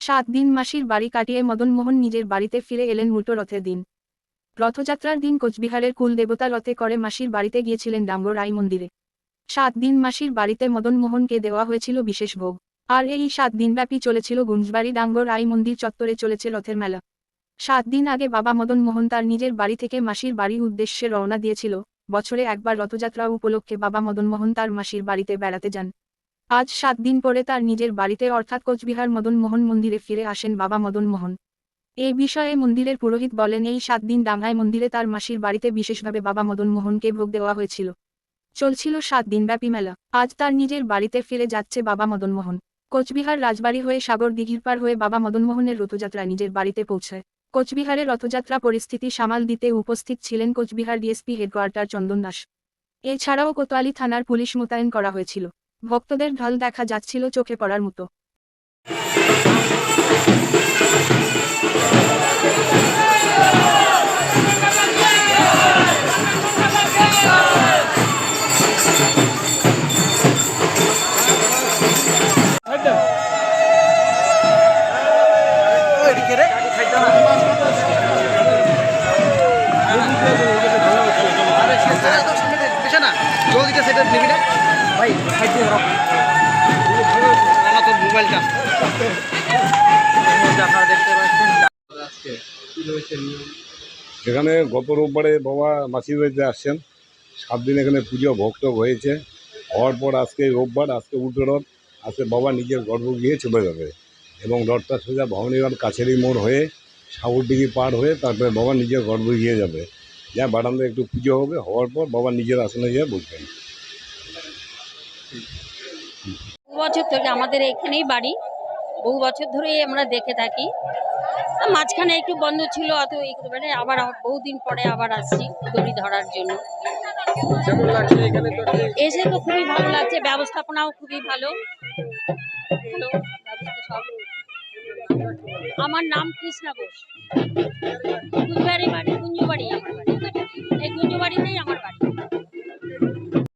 সাত দিন মাসির বাড়ি কাটিয়ে মদনমোহন নিজের বাড়িতে ফিরে এলেন উল্টো রথের দিন। রথযাত্রার দিন কোচবিহারের কুল দেবতা রথে করে মাসির বাড়িতে গিয়েছিলেন ডাঙ্গর রাই মন্দিরে। সাত দিন মাসির বাড়িতে মদনমোহনকে দেওয়া হয়েছিল বিশেষ ভোগ। আর এই সাত দিনব্যাপী চলেছিল গুঞ্জবাড়ি ডাঙ্গর রাই মন্দির চত্বরে চলেছে রথের মেলা। সাত দিন আগে বাবা মদন মোহন তার নিজের বাড়ি থেকে মাসির বাড়ির উদ্দেশ্যে রওনা দিয়েছিল। বছরে একবার রথযাত্রা উপলক্ষে বাবা মদন মোহন তার মাসির বাড়িতে বেড়াতে যান। আজ সাত দিন পরে তার নিজের বাড়িতে অর্থাৎ কোচবিহার মদন মোহন মন্দিরে ফিরে আসেন বাবা মদন মোহন। এই বিষয়ে মন্দিরের পুরোহিত বলেন, এই সাত দিন ডাঙ্গায় মন্দিরে তার মাসির বাড়িতে বিশেষভাবে বাবা মদন মোহনকে ভোগ দেওয়া হয়েছিল। চলছিল সাত দিনব্যাপী মেলা। আজ তার নিজের বাড়িতে ফিরে যাচ্ছে বাবা মদন মোহন। কোচবিহার রাজবাড়ি হয়ে সাগর দিঘির পার হয়ে বাবা মদন মোহনের রথযাত্রা নিজের বাড়িতে পৌঁছায়। কোচবিহারে রথযাত্রা পরিস্থিতি সামাল দিতে উপস্থিত ছিলেন কোচবিহার ডিএসপি হেডকোয়ার্টার চন্দন দাস। এছাড়াও কোতোয়ালি থানার পুলিশ মোতায়েন করা হয়েছিল। ভক্তদের ঢল দেখা যাচ্ছিল চোখে পড়ার মতো জলদিটা সেটা নিবি না ভাই মোবাইলটা। আপনারা দেখতে পাচ্ছেন এখানে গত রোববারে বাবা মাসির বাড়িতে আসছেন। সাত দিন এখানে পুজো ভক্ত হয়েছে। হওয়ার পর আজকে রোববার আজকে উল্টো রথ আজকে বাবা নিজের গর্ভ গিয়ে চলে যাবে এবং রথটা সোজা ভবানীগঞ্জ কাছেরই মোড় হয়ে সাগরদিঘি পার হয়ে তারপরে বাবা নিজের গর্ভ গিয়ে যাবে। যা বারান্দায় একটু পুজো হবে হওয়ার পর বাবা নিজের আসনে গিয়ে বসবেন। বহু বছর থেকে আমাদের এখানেই বাড়ি বহু বছর ধরেই আমরা দেখে থাকি। মাঝখানে একটু বন্ধ ছিল অত করতে আবার বহুদিন পরে আবার আসছি দড়ি ধরার জন্য। এসে তো খুবই ভালো লাগছে ব্যবস্থাপনাও খুবই ভালো। আমার নাম কৃষ্ণা ঘোষ। কুঞ্জবাড়ি বাড়ি কুঞ্জবাড়ি। আমার বাড়ি।